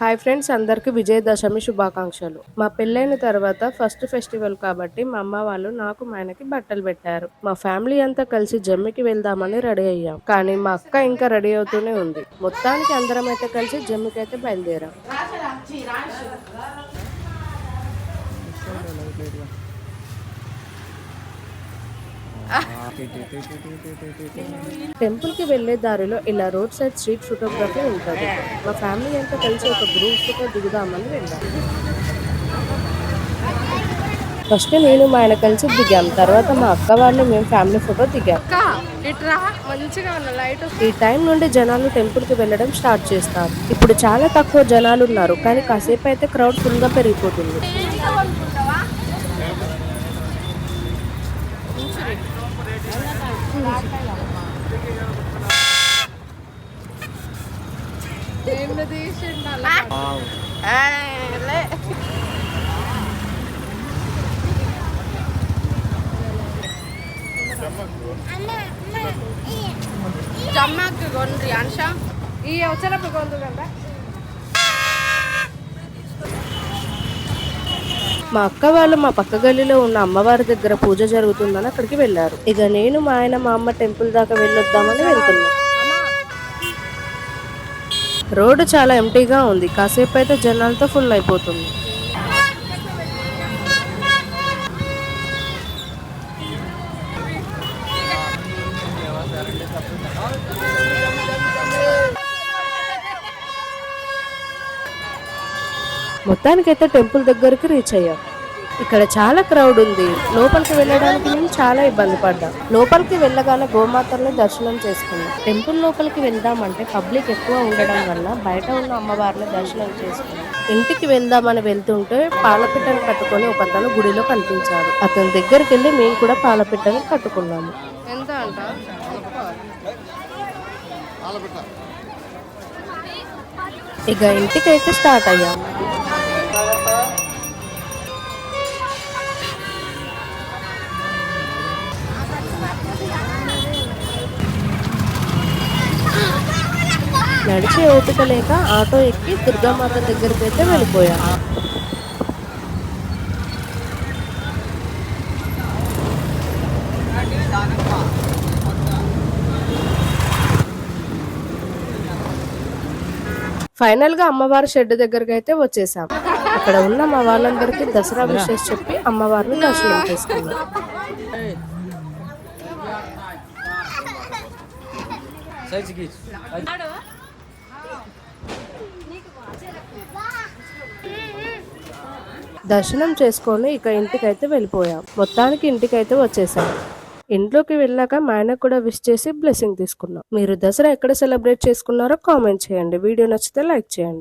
Hi friends అందరికీ విజయదశమి శుభాకాంక్షలు. మా పెళ్ళైన తర్వాత ఫస్ట్ ఫెస్టివల్ కాబట్టి మా అమ్మ వాళ్ళు నాకు మా ఆయనకి బట్టలు పెట్టారు. మా ఫ్యామిలీ అంతా కలిసి జమ్మికి వెళ్దామని రెడీ అయ్యాం. కానీ మా అక్క ఇంకా రెడీ అవుతూనే ఉంది. మొత్తానికి అందరం అయితే కలిసి జమ్మికి అయితే బయలుదేరాం. టెంపుల్కి వెళ్ళే దారిలో ఇలా రోడ్ సైడ్ స్ట్రీట్ ఫోటోగ్రఫీ ఉంటుంది. మా ఫ్యామిలీ అంతా కలిసి ఒక గ్రూప్ ఫోటో దిగుదామని వెళ్ళాం. ఫస్ట్ నేను మా ఆయన కలిసి దిగాం. తర్వాత మా అక్క వాళ్ళు మేము ఫ్యామిలీ ఫోటో దిగాం. ఈ టైం నుండి జనాలు టెంపుల్కి వెళ్ళడం స్టార్ట్ చేస్తారు. ఇప్పుడు చాలా తక్కువ జనాలు ఉన్నారు కానీ కాసేపు అయితే క్రౌడ్ ఫుల్గా పెరిగిపోతుంది. ಜಮ್ಮಕ್ಕೆ ಗೊಂದ್ರಿ ಅನ್ಷಾ ಈ ಅವಸರ ಗೊಂದು ಗಂಡ మా అక్క వాళ్ళు మా పక్క గల్లీలో ఉన్న అమ్మవారి దగ్గర పూజ జరుగుతుందని అక్కడికి వెళ్ళారు. ఇక నేను మా ఆయన మా అమ్మ టెంపుల్ దాకా వెళ్ళొద్దామని వెళ్తున్నాను రోడ్డు చాలా ఎంటీగా ఉంది. కాసేపు అయితే జనాలతో ఫుల్ అయిపోతుంది. మొత్తానికైతే టెంపుల్ దగ్గరికి రీచ్ అయ్యాం. ఇక్కడ చాలా క్రౌడ్ ఉంది. లోపలికి వెళ్ళడానికి మేము చాలా ఇబ్బంది పడ్డాం. లోపలికి వెళ్ళగానే గోమాతల్ని దర్శనం చేసుకున్నాం. టెంపుల్ లోపలికి వెళ్దామంటే పబ్లిక్ ఎక్కువ ఉండడం వల్ల బయట ఉన్న అమ్మవారిని దర్శనం చేసుకున్నాం. ఇంటికి వెళ్దామని వెళ్తుంటే పాలపిట్టను కట్టుకొని ఒక అతను గుడిలో కనిపించాడు. అతని దగ్గరికి వెళ్ళి మేము కూడా పాలపిట్టని కట్టుకున్నాము. ఎంత అంట? ఇక ఇంటికైతే స్టార్ట్ అయ్యాం. నడిచే ఓపిక లేక ఆటో ఎక్కి దుర్గామాత దగ్గరికి అయితే వెళ్ళిపోయాం. ఫైనల్గా అమ్మవారి షెడ్ దగ్గరికి అయితే వచ్చేసాం. అక్కడ ఉన్న మా వాళ్ళందరికీ దసరా విషయం చెప్పి అమ్మవారిని దర్శనం చేసుకున్నాం. దర్శనం చేసుకొని ఇక ఇంటికైతే వెళ్ళిపోయాం. మొత్తానికి ఇంటికైతే వచ్చేసాం. ఇంట్లోకి వెళ్ళాక మా ఆయనకు కూడా విష్ చేసి బ్లెస్సింగ్ తీసుకున్నాం. మీరు దసరా ఎక్కడ సెలబ్రేట్ చేసుకున్నారో కామెంట్ చేయండి. వీడియో నచ్చితే లైక్ చేయండి.